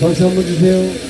박수 한번 주세요.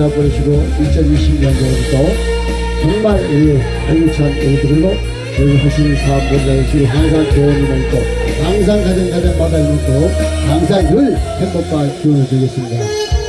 여자 보내시고 2020년도부터 정말 우리 활기찬 우리들로 여기 하시는 사업보다 주로 항상 좋은 일만 있고 항상 가정 가정 마다 있고 항상 늘 행복과 기운을 드리겠습니다.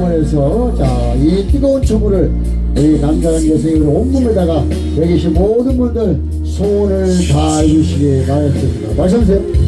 70개의 묶음을 해서 자, 이 뜨거운 남자간 여성이 우리 온몸에다가 여기 계신 모든 분들 소원을 다 이루시기 바랍니다. 말씀하세요.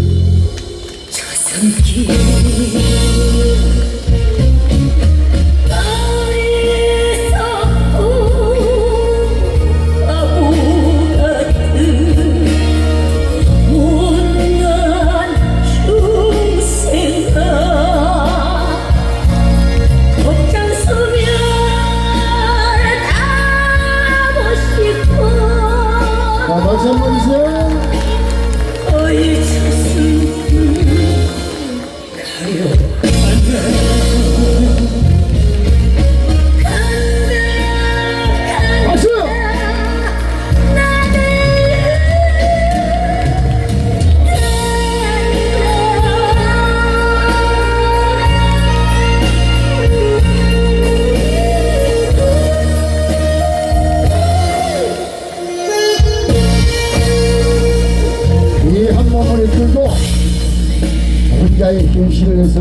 혼자의 현실을 해서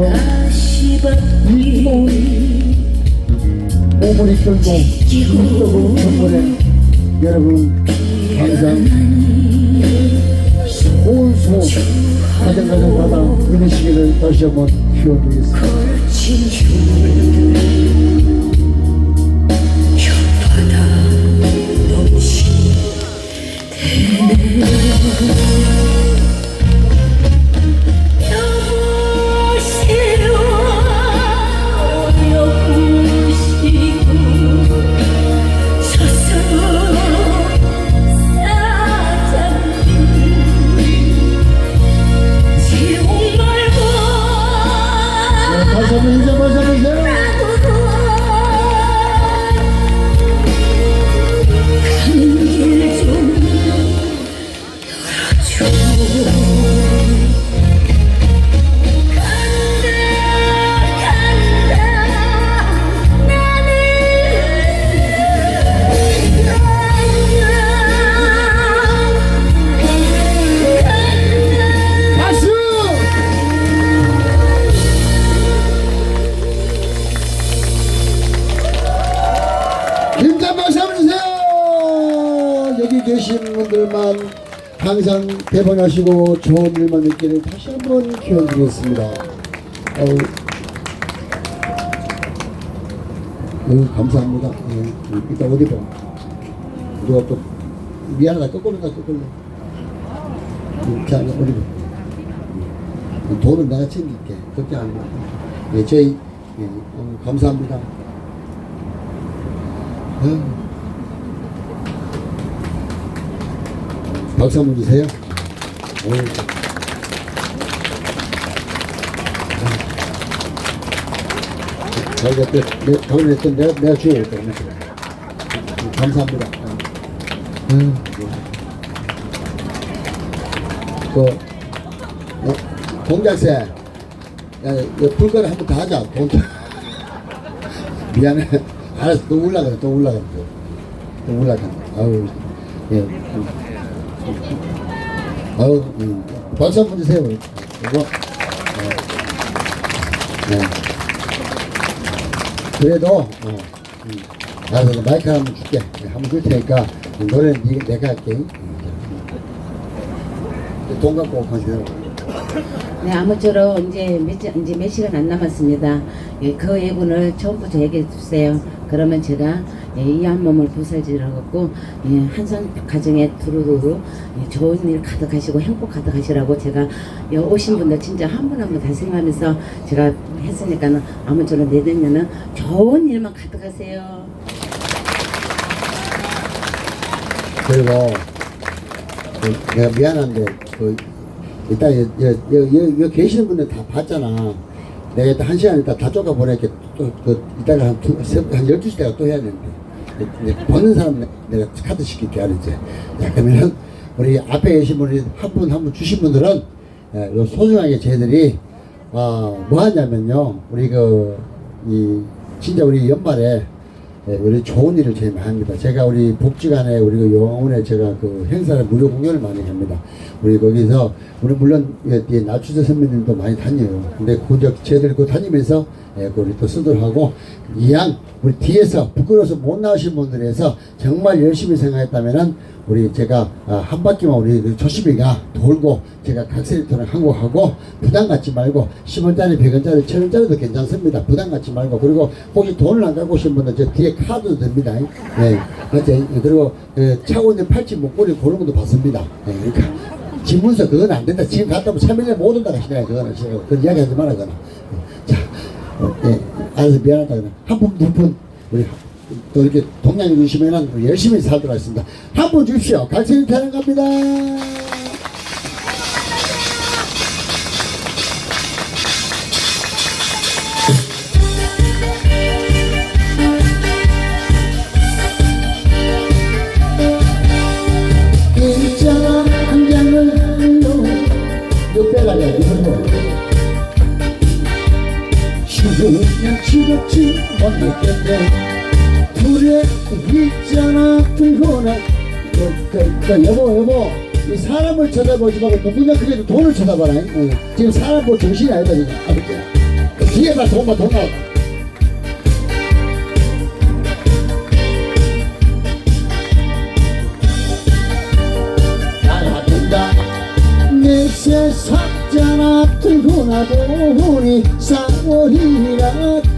몸을 이끌고 이끌고 전번에 여러분 항상 혼소 가정가정마다 이루시기를 다시 한번 키워드리겠습니다. 혓바 대번하시고 좋은 일만 있기를 다시 한번 기원드리겠습니다. 어우, 감사합니다. 예, 이따 어디 봐. 누가 또 미안하다 거꾸로다 거꾸로. 자, 어디 봐. 돈은 내가 챙길게. 걱정 안 마. 예, 저희 예, 어, 감사합니다. 아유. 박수 한번 주세요. 어이. 자기가 또, 내, 내가, 내가 주워올게. 감사합니다. 음. 그, 어, 이거 불가를 한번 더 하자. 동 미안해. 알았어. 또 올라가. 또 올라가. 또 올라가. 아우, 예. 음. 아우, 음. 박수 한번 주세요. 이거. 어. 네. 그래도, 어, 음. 알았어. 마이크 한번 줄게. 네, 한번 줄 테니까, 노래는 네, 내가 할게. 음. 돈 갖고 가시더라고. 네, 아무쪼록 이제 몇, 시- 이제 몇 시간 안 남았습니다. 예, 그 예분을 처음부터 얘기해 주세요. 그러면 제가 예, 이한 몸을 부살지라고 예, 한선 가정에 두루두루 예, 좋은 일 가득하시고 행복 가득하시라고 제가 여 오신 분들 진짜 한 분 한 분 다 생각하면서 제가 했으니까는 아무쪼록 내년에는 좋은 일만 가득하세요. 그리고 그 내가 미안한데 그 이따 여, 여, 여, 여, 여 계시는 분들 다 봤잖아. 내가 일단 한 시간 있다 다 쫓아 보낼게 또 그 이따가 한, 두, 세, 한 12시 때가 또 해야 되는데 이제 보는 사람 내- 내가 카드 시킬게 알았지. 자 그러면은 우리 앞에 계신 분이 한 분 한 분 주신 분들은 예, 요 소중하게 저희들이 어, 뭐 하냐면요 우리 그 이 진짜 우리 연말에 예, 우리 좋은 일을 제일 많이 합니다. 제가 우리 복지관에 우리 그 영원에 제가 그 행사를 무료 공연을 많이 합니다. 우리 거기서 우리 물론 예, 예, 나주재 선배님도 많이 다녀요. 근데 그저 저희들 그 다니면서 예, 그 우리 또 쓰도록 하고 이왕 우리 뒤에서 부끄러워서 못 나오신 분들에서 정말 열심히 생각했다면은 우리 제가 아, 한 바퀴만 우리 그 조심히가 돌고 제가 각설이토를 한곡 하고 부담 갖지 말고 10원짜리 100원짜리 1000원짜리도 괜찮습니다 부담 갖지 말고 그리고 혹시 돈을 안 갖고 오신 분들 저 뒤에 카드도 됩니다 네. 그렇죠? 그리고 그 차고 있는 팔찌 목걸이 그런 것도 받습니다 네. 그러니까 지문서 그건 안 된다 지금 갔다 오면 3일에 못 온다 하시네 그거는 그건 이야기 하지 마라 그거는 예, 알아서 미안하다 한분 두분 우리 또 이렇게 동양해 주시면은 열심히 살도록 하겠습니다. 한 분 주십시오. 갈색이 타는 겁니다. 죽으면 죽었지 못 느꼈네. 불에 있잖아 불거나 그, 그, 그, 여보 여보 이 사람을 쳐다보지 말고 누구냐 그래도 돈을 쳐다봐라. 응. 지금 사람 볼 정신이 아니다 지금. 아버지 그 뒤에 봐 돈만 돈 나와. 내 세상자나 들고 나보니 4월이라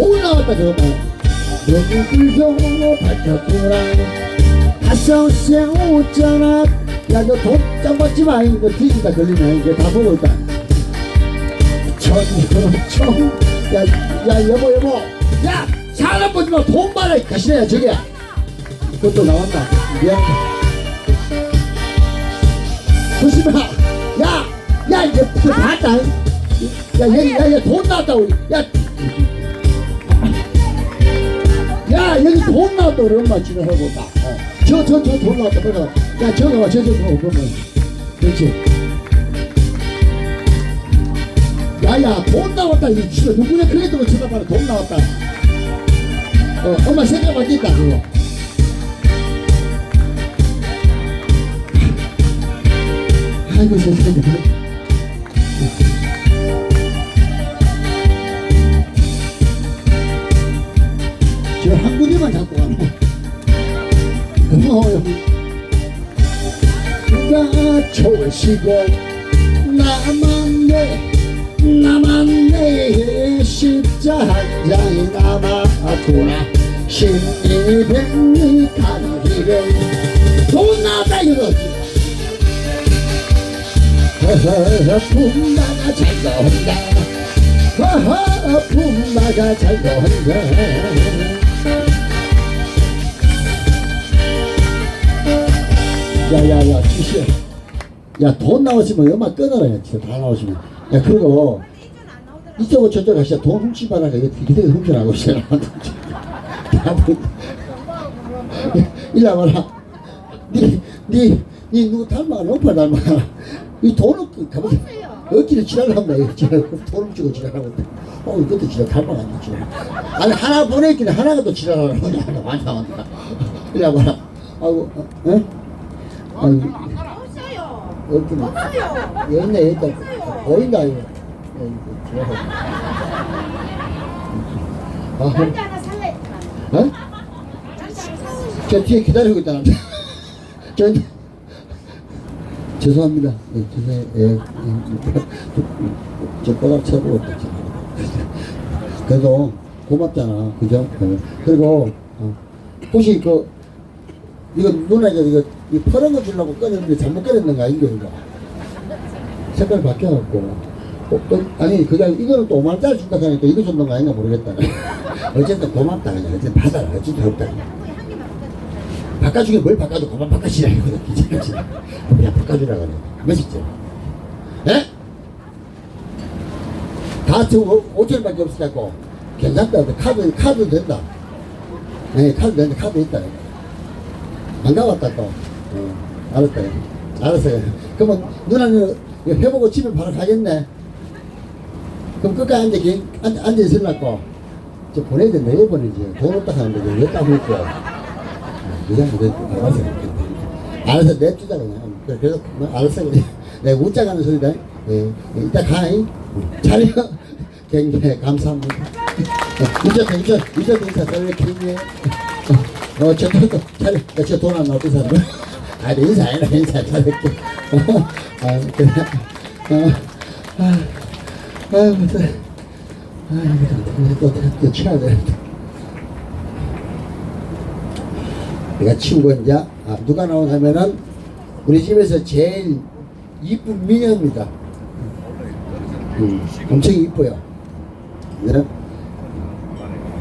돈 나왔다 저거. 너무 불겨 밝혔구나. 가서세 웃잖아. 야너 돈짱 받지 마. 이거 뒤지다 걸리네. 이거 다 보고 있다. 저기 야, 야 여보 여보. 야 사람 보지 마돈 받아. 이 가시네야 저기야. 그것도 나왔다. 미안하다 조심해. 야, 야, 이제 그 봤다. 야, 여기, 야, 야, 돈 나왔다고. 야, 야, 여기 돈 나왔다고 우리 엄마 지나가고 딱. 어. 저, 저, 저 돈 나왔다. 빨리 가. 야, 저거 봐, 저, 보면. 그렇지. 야, 야, 돈 나왔다. 이 진짜 누구냐 그래도 쳐다봐라. 돈 나왔다. 어, 엄마 생각만 있다, 그거. 아이고 세상에 저한 군데만 잡고 가네 고마워요. 나가 좋으시고 나만 내 나만 내 십자장이 남았구나. 신이 백리 가는 길에 돈 나다 이거지. 허허 품마가 잘 논다. 허허 품마가 잘 논다 야야야 주시야 야돈 나오시면 음악 끊어라 야 진짜 다 나오시면. 야 그리고 이쪽은 저쪽 가시야 돈 훔치지 말아라 이거 그대로 훔쳐나고 있어 일로 와봐라. 니니 니 누구 닮아? 오빠 닮아? 이 돈을 그 가만히 어깨를 지랄 돈 훔치고 지랄하고. 어 이것도 지랄 닮아가지고 지랄. 아니 하나 보내기는 하나가 또 지랄하라고 하냐 완전한다 일로 와봐라. 아이고 어? 에? 아이고 없어요. 여기 있네 여기 있다. 보인다 이거 어, 이거 지랄하고 남자 하나 살래. 아 어? 저 뒤에 기다리고 있다. 남자 저 죄송합니다. 예, 죄송해요 예, 예, 저 뽀닥 쳐보고 있다 그래도 고맙잖아. 그죠? 예. 그리고 어, 혹시 그 이거 누나가 이거 이 파란 거 주려고 꺼냈는데 잘못 꺼냈는 거 아닌가 이거? 색깔 바뀌어갖고. 어, 또, 아니 그냥 이거는 또 5만원짜리 준다 하니까 이거 줬는 거 아닌가 모르겠다. 어쨌든 고맙다 그냥 어쨌든 받아라. 어쨌든 없다 바꿔주긴 뭘 바꿔줘 그만 바꿔주라 이거는 귀찮지 그냥 바꿔주라 그래 한 번씩죠? 예? 다 지금 5천원밖에 없으니까 괜찮다. 카드 카드 된다. 네 카드 된다. 카드 있다 안 가봤다 또. 어, 알았다. 알았어요. 그러면 누나는 해보고 집에 바로 가겠네. 그럼 끝까지 앉아, 계- 앉아, 앉아 있으려고. 저 보내야 된다 왜 보내지. 돈 없다 하는데 왜 따고 있고 그냥 그래. 알았어 알았어 냅두자 그냥. 그래, 그래서 뭐, 알았어 그래 내가 웃자 가는 소리다. 예, 예, 이따 가잉. 차려 굉장히 감사합니다. 이제 이제 이제 인사 썰래 굉장히 어, 저도 차려 저돈안 나올 사람 아 인사 아니라 인사. 차릴게. 어, 아 그래. 어, 아, 아유 무슨 아유 또또 치워야 돼. 내가 치우고 이제 아, 누가 나오냐면은 우리 집에서 제일 이쁜 미녀입니다. 음, 엄청 이뻐요. 얘는